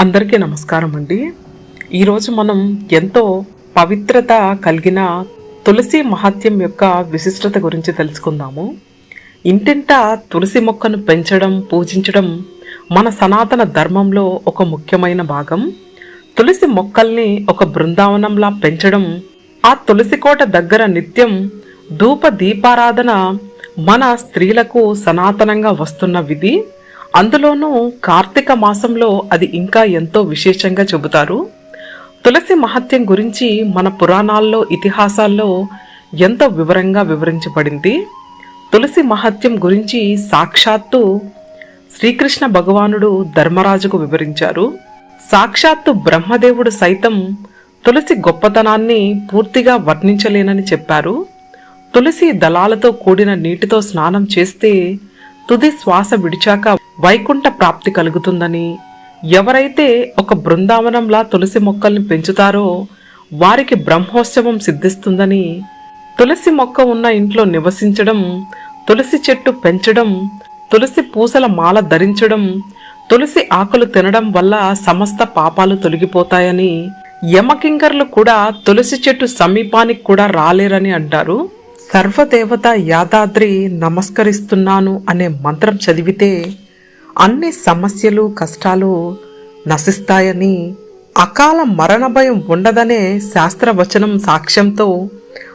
అందరికీ నమస్కారం అండి. ఈరోజు మనం ఎంతో పవిత్రత కలిగిన తులసి మహత్యం యొక్క విశిష్టత గురించి తెలుసుకుందాము. ఇంటింట తులసి మొక్కను పెంచడం పూజించడం మన సనాతన ధర్మంలో ఒక ముఖ్యమైన భాగం. తులసి మొక్కల్ని ఒక బృందావనంలా పెంచడం ఆ తులసి కోట దగ్గర నిత్యం ధూప దీపారాధన మన స్త్రీలకు సనాతనంగా వస్తున్న విధి. అందులోనూ కార్తీక మాసంలో అది ఇంకా ఎంతో విశేషంగా చెబుతారు. తులసి మహత్యం గురించి మన పురాణాల్లో ఇతిహాసాల్లో ఎంతో వివరంగా వివరించబడింది. తులసి మహత్యం గురించి సాక్షాత్తు శ్రీకృష్ణ భగవానుడు ధర్మరాజుకు వివరించారు. సాక్షాత్తు బ్రహ్మదేవుడు సైతం తులసి గొప్పతనాన్ని పూర్తిగా వర్ణించలేనని చెప్పారు. తులసి దళాలతో కూడిన నీటితో స్నానం చేస్తే తుది శ్వాస విడిచాక వైకుంఠ ప్రాప్తి కలుగుతుందని. ఎవరైతే ఒక బృందావనంలా తులసి మొక్కల్ని పెంచుతారో వారికి బ్రహ్మోత్సవం సిద్ధిస్తుందని. తులసి మొక్క ఉన్న ఇంట్లో నివసించడం తులసి చెట్టు పెంచడం తులసి పూసల మాల ధరించడం తులసి ఆకులు తినడం వల్ల సమస్త పాపాలు తొలగిపోతాయని యమకింకర్లు కూడా తులసి చెట్టు సమీపానికి కూడా రాలేరని అంటారు. సర్వదేవత యాదాద్రి నమస్కరిస్తున్నాను అనే మంత్రం చదివితే అన్ని సమస్యలు కష్టాలు నశిస్తాయని అకాల మరణ భయం ఉండదనే శాస్త్రవచనం సాక్ష్యంతో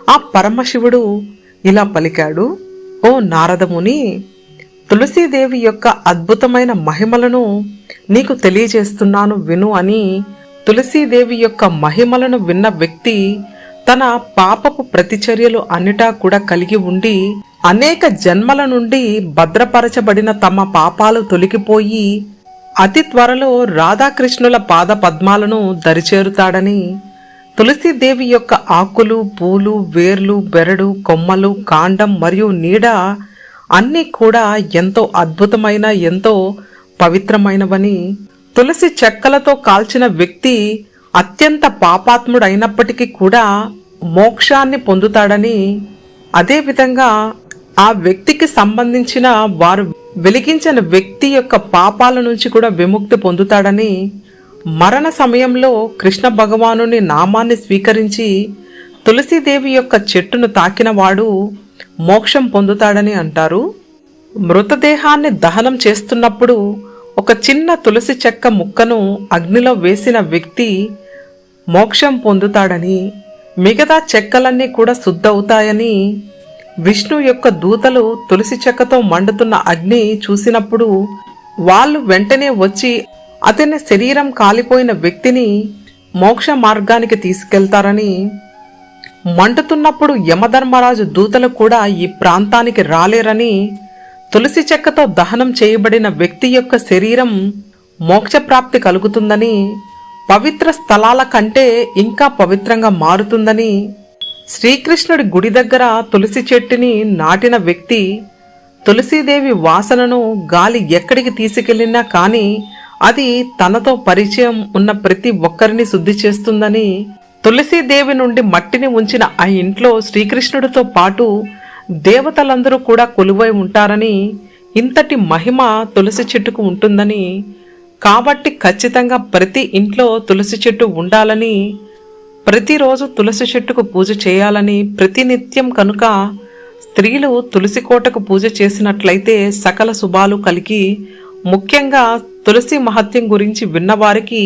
ఆ పరమశివుడు ఇలా పలికాడు. ఓ నారదముని తులసీదేవి యొక్క అద్భుతమైన మహిమలను నీకు తెలియజేస్తున్నాను విను అని తులసీదేవి యొక్క మహిమలను విన్న వ్యక్తి తన పాపపు ప్రతిచర్యలు అన్నిటా కూడా కలిగి ఉండి అనేక జన్మల నుండి భద్రపరచబడిన తమ పాపాలు తొలగిపోయి అతి త్వరలో రాధాకృష్ణుల పాద పద్మాలను దరిచేరుతాడని తులసీదేవి యొక్క ఆకులు పూలు వేర్లు బెరడు కొమ్మలు కాండం మరియు నీడ అన్నీ కూడా ఎంతో అద్భుతమైన ఎంతో పవిత్రమైనవని తులసి చెక్కలతో కాల్చిన వ్యక్తి అత్యంత పాపాత్ముడైనప్పటికీ కూడా మోక్షాన్ని పొందుతాడని అదేవిధంగా ఆ వ్యక్తికి సంబంధించిన వారు వెలిగించిన వ్యక్తి యొక్క పాపాల నుంచి కూడా విముక్తి పొందుతాడని మరణ సమయంలో కృష్ణ భగవానుని నామాన్ని స్వీకరించి తులసీదేవి యొక్క చెట్టును తాకినవాడు మోక్షం పొందుతాడని అంటారు. మృతదేహాన్ని దహనం చేస్తున్నప్పుడు ఒక చిన్న తులసి చెక్క ముక్కను అగ్నిలో వేసిన వ్యక్తి మోక్షం పొందుతాడని మిగతా చెక్కలన్నీ కూడా శుద్ధవుతాయని విష్ణు యొక్క దూతలు తులసి చెక్కతో మండుతున్న అగ్ని చూసినప్పుడు వాళ్ళు వెంటనే వచ్చి అతని శరీరం కాలిపోయిన వ్యక్తిని మోక్ష మార్గానికి తీసుకెళ్తారని మండుతున్నప్పుడు యమధర్మరాజు దూతలు కూడా ఈ ప్రాంతానికి రాలేరని తులసి చెక్కతో దహనం చేయబడిన వ్యక్తి యొక్క శరీరం మోక్షప్రాప్తి కలుగుతుందని పవిత్ర స్థలాల కంటే ఇంకా పవిత్రంగా మారుతుందని శ్రీకృష్ణుడి గుడి దగ్గర తులసి చెట్టుని నాటిన వ్యక్తి తులసీదేవి వాసనను గాలి ఎక్కడికి తీసుకెళ్ళినా కానీ అది తనతో పరిచయం ఉన్న ప్రతి ఒక్కరిని శుద్ధి చేస్తుందని తులసీదేవి నుండి మట్టిని ఉంచిన ఆ ఇంట్లో శ్రీకృష్ణుడితో పాటు దేవతలందరూ కూడా కొలువై ఉంటారని ఇంతటి మహిమ తులసి చెట్టుకు ఉంటుందని కాబట్టి ఖచ్చితంగా ప్రతి ఇంట్లో తులసి చెట్టు ఉండాలని ప్రతిరోజు తులసి చెట్టుకు పూజ చేయాలని ప్రతినిత్యం కనుక స్త్రీలు తులసి కోటకు పూజ చేసినట్లయితే సకల శుభాలు కలిగి ముఖ్యంగా తులసి మహత్యం గురించి విన్నవారికి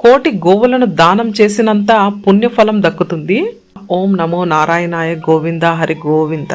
కోటి గోవులను దానం చేసినంత పుణ్యఫలం దక్కుతుంది. ఓం నమో నారాయణాయ గోవింద హరి గోవింద.